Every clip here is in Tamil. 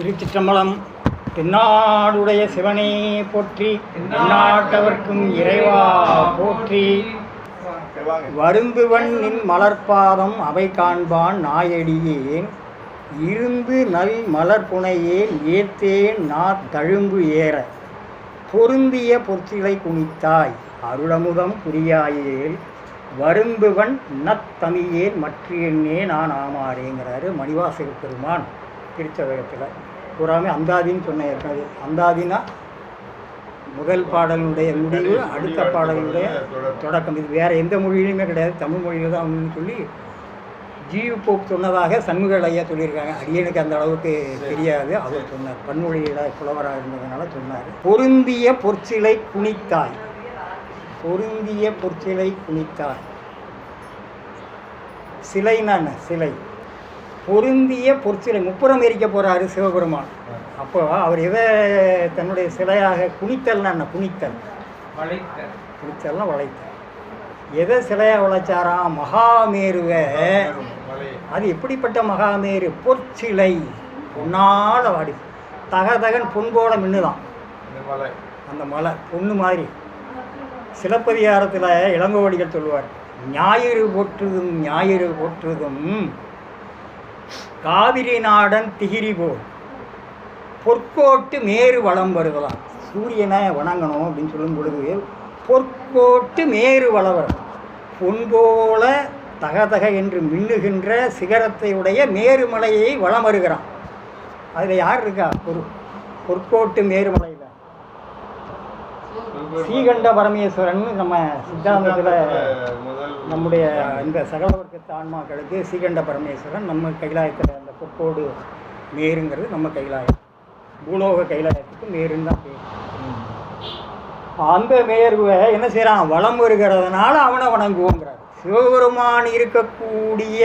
திருச்சிற்றம்பலம் தென்னாடுடைய சிவனே போற்றி நாட்டவர்க்கும் இறைவா போற்றி. வருந்துவன் மலர்பாதம் அவை காண்பான் நாயடியேன் இருந்து நல் மலர்புனையேன் ஏத்தேன் நா தழும்பு ஏற. பொருந்திய பொற்சிலை குனித்தாய் அருளமுதம் புரியாயேல். வருந்துவன் நத்தமியேன் மற்ற எண்ணே நான் ஆமாறேங்கிறாரு மணிவாசக பெருமான் திருச்சதகத்தில் பூராமே அந்தாதின்னு சொன்னேன் ஏற்கனவே அந்தாதினா முதல் பாடலுடைய முடிவு அடுத்த பாடலுடைய தொடக்கம். இது வேறு எந்த மொழியிலுமே கிடையாது. தமிழ் மொழியில் தான் ஒன்றுன்னு சொல்லி ஜீவ் போப் சொன்னதாக சண்முகல் ஐயா சொல்லியிருக்காங்க. அடியனுக்கு அந்த அளவுக்கு தெரியாது. அவர் சொன்னார். பன்மொழியில் புலவராக இருந்ததுனால சொன்னார். பொருந்திய பொற்சிலை குனித்தாய். பொருந்திய பொற்சிலை குனித்தாய். சிலைன்னா சிலை. பொருந்திய பொற்சிலை முப்புறம் எரிக்க போகிறாரு சிவபெருமான். அப்போ அவர் எதை தன்னுடைய சிலையாக குனித்தல்னா என்ன? குனித்தல். குனித்தல்னா வளைத்தல். எதை சிலையாக வளைச்சாராம் மகாமேருவை. அது எப்படிப்பட்ட மகாமேரு? பொற்சிலை. பொன்னால வாடி. தகதகன் பொன் போல மின்னுதான். அந்த மலை. பொண்ணு மாதிரி. சிலப்பதிகாரத்தில் இளங்கோவடிகள் சொல்லுவார் ஞாயிறு போற்றுதும் ஞாயிறு போற்றுதும் காவிரி நாடன் திகிரி போல். பொற்கோட்டு மேரு வளம் வருதலாம் சூரியனை வணங்கணும் அப்படின்னு சொல்லும் பொழுது பொற்கோட்டு மேரு வளவர் பொன் போல தகதக என்று மின்னுகின்ற சிகரத்தையுடைய மேருமலையை வளம் வருகிறான் அதில் யார் இருக்கா? ஒரு பொற்கோட்டு மேருமலை ஸ்ரீகண்ட பரமேஸ்வரன் நம்ம சித்தாந்தத்தில் நம்முடைய இந்த சகலவர்க்கத்து ஆன்மாக்களுக்கு ஸ்ரீகண்ட பரமேஸ்வரன் நம்ம கைலாயத்தில் அந்த பொற்கோடு மேருங்கிறது நம்ம கைலாயம். பூலோக கைலாயத்துக்கு மேருன்னு தான் பேர். அந்த மேர்வை என்ன செய்கிறான் வளம் வருகிறதுனால அவனை வணங்குவோங்கிறார். சிவபெருமான் இருக்கக்கூடிய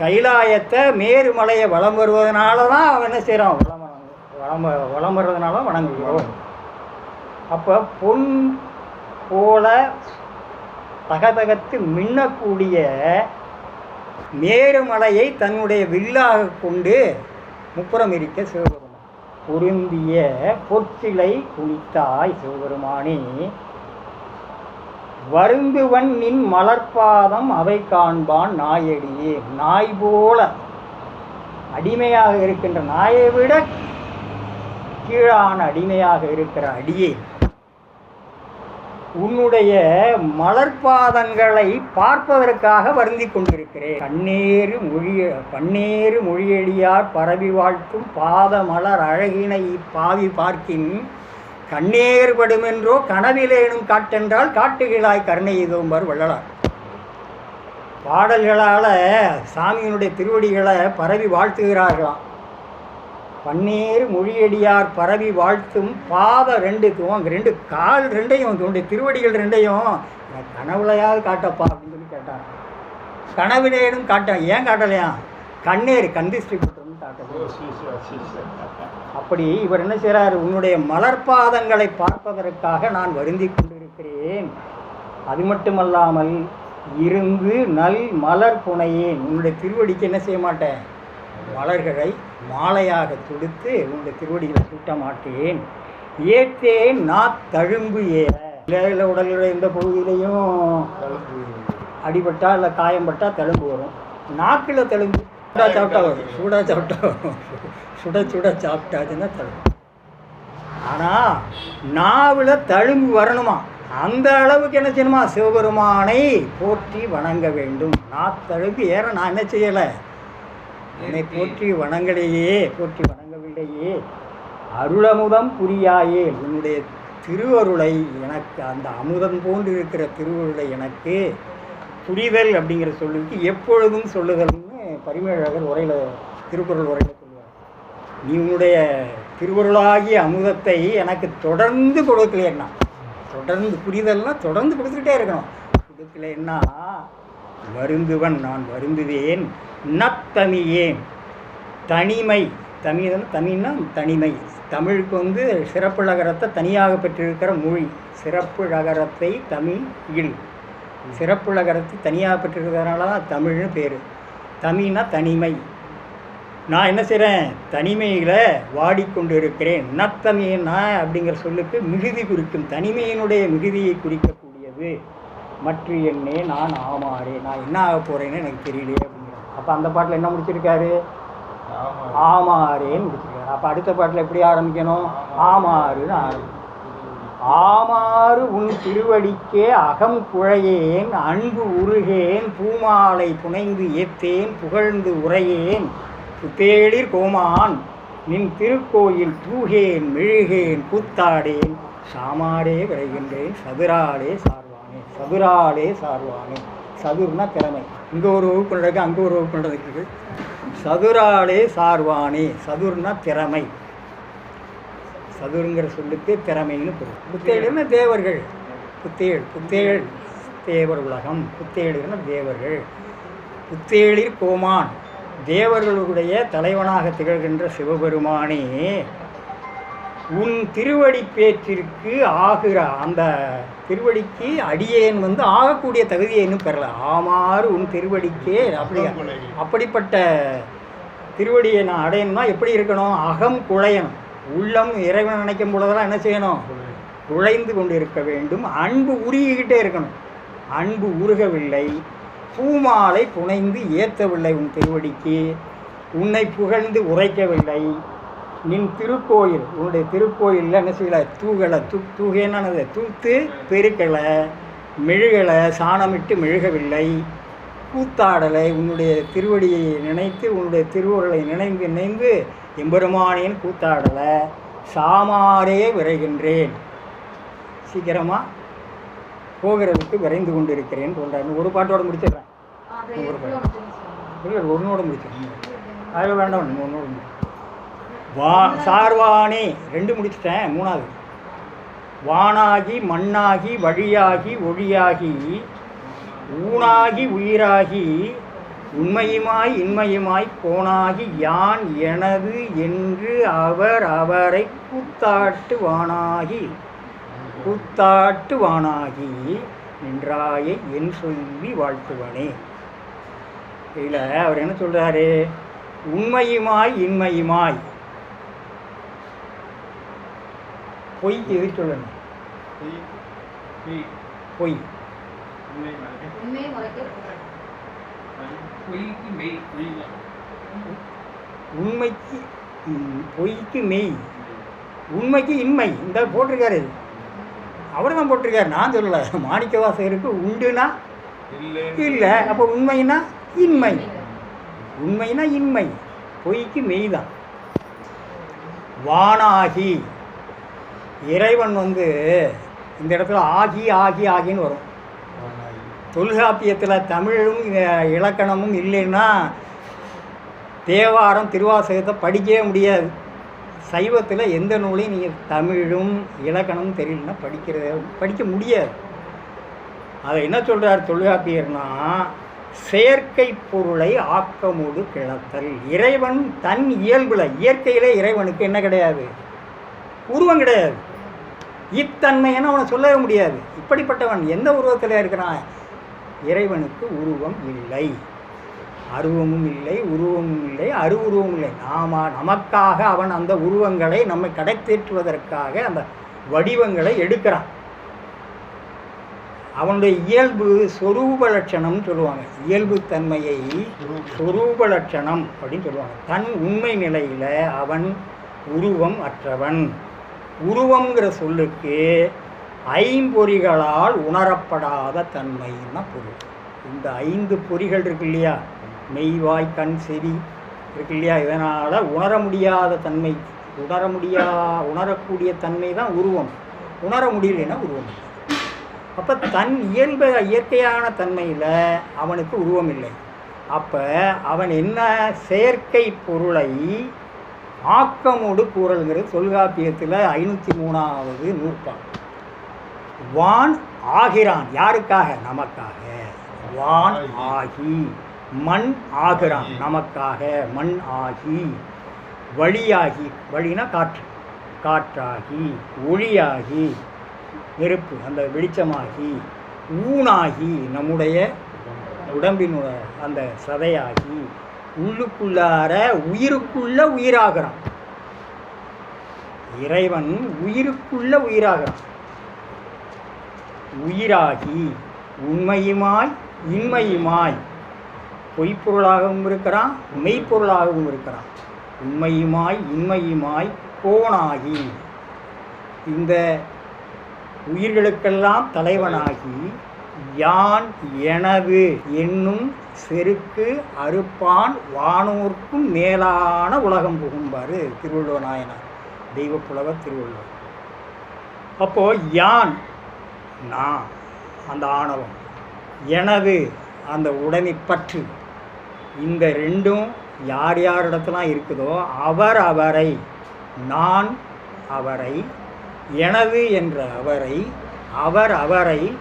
கைலாயத்தை மேருமலையை வளம் வருவதனால தான் அவன் என்ன செய்கிறான் வளம் வளம் வளம் வர்றதுனால வணங்குகிறோம் அப்போ பொன் போல தகதகத்து மின்னக்கூடிய மேருமலையை தன்னுடைய வில்லாக கொண்டு முப்புறம் இருக்க சிவபெருமான். பொருந்திய பொற்சிலை குளித்தாய் சிவபெருமானே. வருந்துவன் நின் மலர்பாதம் அவை காண்பான் நாயடியே. நாய் போல அடிமையாக இருக்கின்ற நாயை விட கீழான அடிமையாக இருக்கிற அடியே. உன்னுடைய மலர்பாதங்களை பார்ப்பதற்காக வருந்தி கொண்டிருக்கிறேன். கண்ணேறு மொழிய கண்ணேறு மொழியடியார் பரவி வாழ்த்தும் பாத மலர் அழகினை இப்பாவி பார்க்கின். கண்ணேறுபடுமென்றோ கனவிலேனும் காட்டென்றால் காட்டுகிழாய் கருணை இதும்பர் வள்ளலார். பாடல்களால் சாமியினுடைய திருவடிகளை பரவி வாழ்த்துகிறார்களாம். பன்னீர் மொழியடியார் பரவி வாழ்த்தும் பாதம் ரெண்டு துவங்க ரெண்டு கால் ரெண்டையும் உன்னுடைய திருவடிகள் ரெண்டையும் எனக்கு கனவுலையாவது காட்டப்பா அப்படின்னு சொல்லி கேட்டான். கனவிலேனும் காட்ட ஏன் காட்டலையா? கண்ணீர் கந்திஷ்டி புத்திரம்னு காட்டல. அப்படி இவர் என்ன செய்கிறார் உன்னுடைய மலர்பாதங்களை பார்ப்பதற்காக நான் வருந்தி கொண்டிருக்கிறேன். அது மட்டுமல்லாமல் இருந்து நல் மலர் புனையேன். உன்னுடைய திருவடிக்கு என்ன செய்ய மாட்டேன்? மலர்களை மாலையாக துடுத்து உங்கள் திருவடிகளை சூட்ட மாட்டேன் ஏற்றேன் நா தழும்பு ஏற. இல்லை உடலுடைய எந்த பகுதியிலையும் அடிபட்டா இல்லை காயம்பட்டால் தழும்பு வரும். நாக்கில் தழும்பு. சூடா சாப்பிட்டா வரும். சூடா சாப்பிட்டா வரும். சுட சுட சாப்பிட்டாச்சுன்னா தழும்பு. ஆனால் நாவில் தழும்பு வரணுமா? அந்த அளவுக்கு என்ன செய்யணுமா? சிவபெருமானை போற்றி வணங்க வேண்டும். நான் தழும்பு ஏற நான் என்ன செய்யலை? என்னை போற்றி வணங்கலையே போற்றி வணங்கவில்லையே. அருளமுதம் புரியாயே உன்னுடைய திருவருளை எனக்கு அந்த அமுதம் போன்று இருக்கிற திருவருளை எனக்கு புரிதல் அப்படிங்கிற சொல்லுக்கு எப்பொழுதும் சொல்லுதல்னு பரிமேழகர் உரையில் திருக்குறள் உரையில் சொல்லுவார். நீ உன்னுடைய திருவருளாகிய அமுதத்தை எனக்கு தொடர்ந்து கொடுக்கலைன்னா தொடர்ந்து புரிதல்னா தொடர்ந்து கொடுத்துக்கிட்டே இருக்கணும். கொடுக்கலைன்னா வருந்துவன் நான் வருந்துவேன். நத்தமியேன். தனிமை தமிழ் தமிழ்னா தனிமை. தமிழுக்கு வந்து சிறப்புழகரத்தை தனியாக பெற்றிருக்கிற மொழி. சிறப்புழகரத்தை தமிழ் இல் சிறப்புழகரத்தை தனியாக பெற்றிருக்கிறதுனால தான் தமிழ்னு பேர். தமிழ்னா தனிமை. நான் என்ன செய்கிறேன் தனிமையில் வாடிக்கொண்டு இருக்கிறேன் நத்தமையனா அப்படிங்கிற சொல்லுக்கு மிகுதி குறிக்கும். தனிமையினுடைய மிகுதியை குறிக்கக்கூடியது. மற்ற எண்ணே நான் ஆமாறே நான் என்ன ஆக போகிறேன்னு எனக்கு தெரியலையே அப்படிங்கிறார். அப்போ அந்த பாட்டில் என்ன முடிச்சிருக்காரு? ஆமாறேன்னு முடிச்சிருக்காரு. அப்போ அடுத்த பாட்டில் எப்படி ஆரம்பிக்கணும்? ஆமாறுன்னு ஆரம்பிக்கணும் ஆமாறு உன் திருவடிக்கே அகம் குழையேன் அன்பு உருகேன் பூமாலை புனைந்து ஏத்தேன் புகழ்ந்து உரையேன் புத்தேளிர் கோமான் நின் திருக்கோயில் தூகேன் மெழுகேன் கூத்தாடேன் சாமாடே விரைகின்றேன் சதுராலே சார்வானே சதுராலே சார்வானே. சதுர்னா திறமை. இங்கே ஒரு வகுப்பு இருக்குது அங்கே ஒரு வகுப்பு இருக்குது சதுராலே சார்வானே. சதுர்னா திறமை. சதுருங்கிற சொல்லுக்கு திறமைன்னு பொருள். புத்தேடுன்னா தேவர்கள். புத்தேழ் புத்தேழ் தேவர் உலகம். புத்தேடுன்னா தேவர்கள். புத்தேளிர் கோமான். தேவர்களுடைய தலைவனாக திகழ்கின்ற சிவபெருமானே. உன் திருவடி பேச்சிற்கு ஆகிற அந்த திருவடிக்கு அடியேன் வந்து ஆகக்கூடிய தகுதியை இன்னும் பெறல. ஆமாறு உன் திருவடிக்கே அப்படி அப்படிப்பட்ட திருவடியை நான் அடையணும்னா எப்படி இருக்கணும்? அகம் குழையணும் உள்ளம் இறைவன் நினைக்கும் பொழுதெல்லாம் என்ன செய்யணும்? குழைந்து கொண்டு இருக்க வேண்டும். அன்பு உருகிக்கிட்டே இருக்கணும். அன்பு உருகவில்லை. பூமாலை புனைந்து ஏற்றவில்லை உன் திருவடிக்கு. உன்னை புகழ்ந்து உரைக்கவில்லை. நின் திருக்கோயில் உன்னுடைய திருக்கோயிலில் என்ன செய்யலை? தூகலை தூ தூகேன்னு தூத்து பெருக்கலை மெழுகலை சாணமிட்டு மெழுகவில்லை. கூத்தாடலை உன்னுடைய திருவடியை நினைத்து உன்னுடைய திருவுருளை நினைந்து நினைந்து எம்பெருமானேன் கூத்தாடலை சாமாரே விரைகின்றேன். சீக்கிரமாக போகிறதுக்கு விரைந்து கொண்டிருக்கிறேன் சொல்கிறார் ஒரு பாட்டோட முடிச்சிடுறேன். ஒரு பாட்டு இல்லை ஒன்னோட முடிச்சிடுறேன். அதில் வேண்டாம் ஒன்று ஒன்னோட முடி வா சார்வானே ரெண்டு முடிச்சிட்டேன் மூணாவது. வானாகி மண்ணாகி வழியாகி ஒளியாகி ஊனாகி உயிராகி உண்மையுமாய் இன்மையுமாய் போனாகி யான் எனது என்று அவர் அவரை கூத்தாட்டு வானாகி கூத்தாட்டு வானாகி நின்றாயை என் சொல்லி வாழ்த்துவனே. இதில் அவர் என்ன சொல்கிறாரு உண்மையுமாய் இன்மையுமாய். பொய்க்கு எது சொல்லணும். பொய். உண்மைக்கு பொய்க்கு மெய். உண்மைக்கு இன்மை இந்த போட்டிருக்காரு. அவர் தான் போட்டிருக்காரு. நான் சொல்லலை. மாணிக்க வாசகருக்கு உண்டுனா இல்லை. அப்போ உண்மைனா இன்மை உண்மைனா இன்மை பொய்க்கு மெய் தான். வானாகி. இறைவன் வந்து இந்த இடத்துல ஆகி ஆகி ஆகின்னு வரும். தொல்காப்பியத்தில் தமிழும் இலக்கணமும் இல்லைன்னா தேவாரம் திருவாசகத்தை படிக்கவே முடியாது. சைவத்தில் எந்த நூலையும் நீங்கள் தமிழும் இலக்கணமும் தெரியலன்னா படிக்கிறது படிக்க முடியாது. அதை என்ன சொல்கிறார் தொல்காப்பியர்னா செயற்கை பொருளை ஆக்கமோடு கிளத்தல். இறைவன் தன் இயல்பில் இயற்கையிலே இறைவனுக்கு என்ன கிடையாது? உருவம் கிடையாது. இத்தன்மைன்னு அவனை சொல்லவே முடியாது. இப்படிப்பட்டவன் எந்த உருவத்தில் இருக்கிறான்? இறைவனுக்கு உருவம் இல்லை. அருவமும் இல்லை உருவமும் இல்லை அருவுருவமும் இல்லை. நாம நமக்காக அவன் அந்த உருவங்களை நம்மை கடைத்தேற்றுவதற்காக அந்த வடிவங்களை எடுக்கிறான். அவனுடைய இயல்பு சொரூப லட்சணம்னு சொல்லுவாங்க. இயல்பு தன்மையை சொரூப லட்சணம் அப்படின்னு சொல்லுவாங்க. தன் உண்மை நிலையில் அவன் உருவம் அற்றவன். உருவங்கிற சொல்லுக்கு ஐம்பொறிகளால் உணரப்படாத தன்மைன்னா பொருள் இந்த ஐந்து பொறிகள் இருக்கு இல்லையா? மெய்வாய் கண் செவி இருக்கு இல்லையா? இதனால் உணர முடியாத தன்மை உணர முடியா உணரக்கூடிய தன்மை தான் உருவம். உணர முடியலைன்னா உருவம் அப்போ தன் இயல்பு இயற்கையான தன்மையில் அவனுக்கு உருவம் இல்லை. அப்போ அவன் என்ன செயற்கை பொருளை ஆக்கமோடு கூறல்கிறது தொல்காப்பியத்தில் ஐநூற்றி மூணாவது நூற்பான் வான் ஆகிறான் யாருக்காக? நமக்காக. வான் ஆகி மண் ஆகிறான் நமக்காக. மண் ஆகி வழியாகி வழினா காற்று. காற்றாகி ஒளியாகி நெருப்பு அந்த வெளிச்சமாகி ஊனாகி நம்முடைய உடம்பினுடைய அந்த சதையாகி உள்ளுக்குள்ளார உயிருக்குள்ள உயிராகிறான். இறைவன் உயிருக்குள்ள உயிராகிறான். உயிராகி உண்மையுமாய் இன்மையுமாய் பொய்ப்பொருளாகவும் இருக்கிறான் மெய்ப்பொருளாகவும் இருக்கிறான். உண்மையுமாய் இன்மையுமாய் கோணாகி இந்த உயிர்களுக்கெல்லாம் தலைவனாகி யான் எனது என்னும் செருக்கு அறுப்பான் வானோர்க்கும் மேலான உலகம் புகும்பாரு திருவள்ளுவர் நாயனார் தெய்வப்புலவர் திருவள்ளுவர். அப்போ யான்? நான் அந்த ஆணவம். எனது அந்த உடனிப்பற்று இந்த ரெண்டும் யார் யார் இடத்துலாம் இருக்குதோ அவர் அவரை நான் அவரை எனது என்ற அவரை அவர் அவரை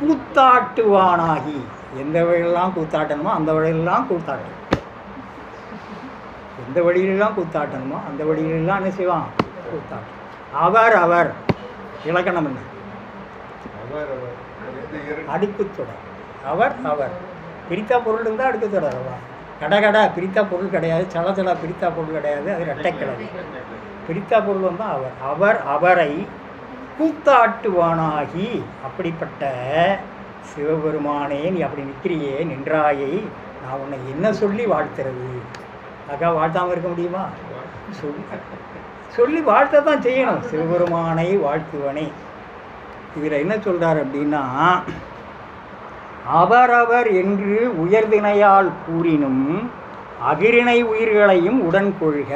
கூத்தாட்டுவானாகி. எந்த வழியிலெல்லாம் கூத்தாட்டணுமோ அந்த வழியிலெல்லாம் கூத்தாட்டும் எந்த வழியிலெல்லாம் கூத்தாட்டணுமோ அந்த வழியிலெல்லாம் என்ன செய்வான்? கூத்தாட்டும் அவர் அவர். இலக்கணம் என்ன? அவர் தொடர். அவர் அவர். பிரித்தா பொருள் இருந்தால் அவர் அவா. கடை பிரித்தா பொருள் கிடையாது. சலச்சலா பிரித்தா பொருள் கிடையாது. அது ரெட்டைக்கிழமை பிரித்தா பொருள் வந்தால் அவர். அவர் அவரை கூத்தாட்டுவானாகி அப்படிப்பட்ட சிவபெருமானே நீ அப்படி நிற்கிறியே நின்றாயை நான் உன்னை என்ன சொல்லி வாழ்த்துறது? அக்கா வாழ்த்தாமல் இருக்க முடியுமா? சொல்லி சொல்லி வாழ்த்த தான் செய்யணும். சிவபெருமானை வாழ்த்துவனே. இதில் என்ன சொல்கிறார் அப்படின்னா அவரவர் என்று உயர்தினையால் கூறினும் அகிரிணை உயிர்களையும் உடன் கொள்க.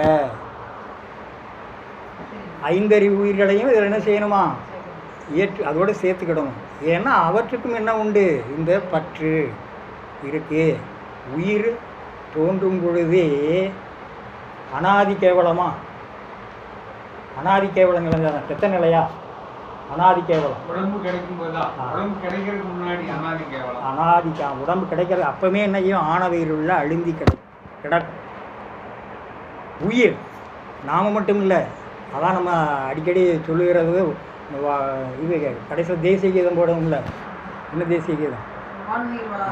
ஐந்தறிவு உயிர்களையும் இதில் என்ன செய்யணுமா? ஏற்று அதோடு சேர்த்துக்கிடணும். ஏன்னா அவற்றுக்கும் என்ன உண்டு? இந்த பற்று இருக்கு. உயிர் தோன்றும் பொழுதே அனாதி கேவலமா? அனாதி கேவலம் நிலைஞ்சாதான் பெத்த நிலையா? அனாதி கேவலம். உடம்பு கிடைக்கும். உடம்பு கிடைக்கிறதுக்கு முன்னாடி அனாதி கேவலம். அனாதி உடம்பு கிடைக்கிறது அப்பவுமே என்னையும் ஆணவயிருள்ள அழுந்தி கிட கிடக்கும். உயிர் நாம மட்டும் இல்லை அதான் நம்ம அடிக்கடி சொல்லுகிறது இது கடைசியில் தேசிய கீதம் போடணும்ல என்ன தேசிய கீதம்?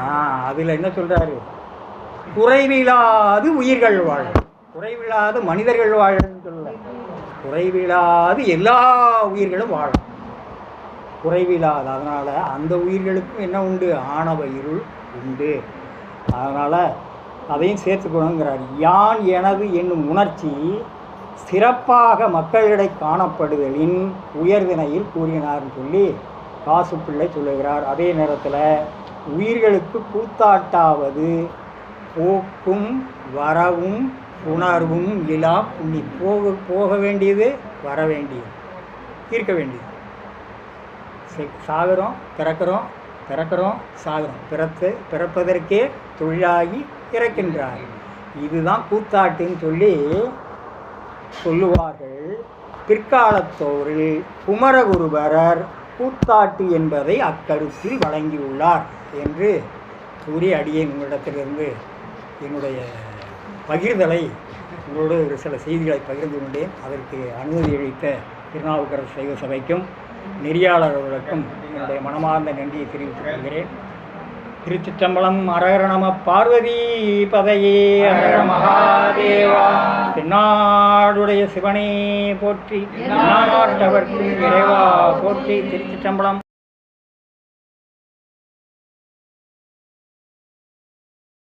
ஆ அதில் என்ன சொல்கிறாரு குறைவில்லாது உயிர்கள் வாழ குறைவில்லாது மனிதர்கள் வாழன்னு சொல்லல குறைவில்லாது எல்லா உயிர்களும் வாழும் குறைவில்லாது அதனால் அந்த உயிர்களுக்கும் என்ன உண்டு? ஆணவ இருள் உண்டு. அதனால் அதையும் சேர்த்துக்கணுங்கிறார். யான் எனது என்னும் உணர்ச்சி சிறப்பாக மக்களிடை காணப்படுதலின் உயர்தினையில் கூறினார்னு சொல்லி காசு பிள்ளை சொல்லுகிறார். அதே நேரத்தில் உயிர்களுக்கு கூத்தாட்டாவது போக்கும் வரவும் உணர்வும் இலா புண்ணி போக போக வேண்டியது வர வேண்டியது இருக்க வேண்டியது. சாகிறோம் பிறக்கிறோம் பிறக்கிறோம் சாகிறோம். பிறத்து பிறப்பதற்கே தொழிலாகி இறக்கின்றார். இதுதான் கூத்தாட்டுன்னு சொல்லி சொல்லுவார்கள். பிற்காலத்தோரில் குமரகுருபரர் கூத்தாட்டு என்பதை அக்கருத்தில் வழங்கியுள்ளார் என்று கூறி அடியேன் உங்களிடத்திலிருந்து என்னுடைய பகிர்தலை உங்களோடு ஒரு சில செய்திகளை பகிர்ந்து கொண்டேன். அதற்கு அனுமதி அளித்த திருநாவுக்கரசு சைவ சபைக்கும் நெறியாளர்களுக்கும் என்னுடைய மனமார்ந்த நன்றியை தெரிவித்துக் கொள்கிறேன். திருச்சிற்றம்பலம் அரகர நம பார்வதி பதையே. அரகர மகாதேவா. தென்னாடுடைய சிவனே போற்றி. நாட்டவர்க்கும் இறைவா போற்றி. திருச்சிற்றம்பலம்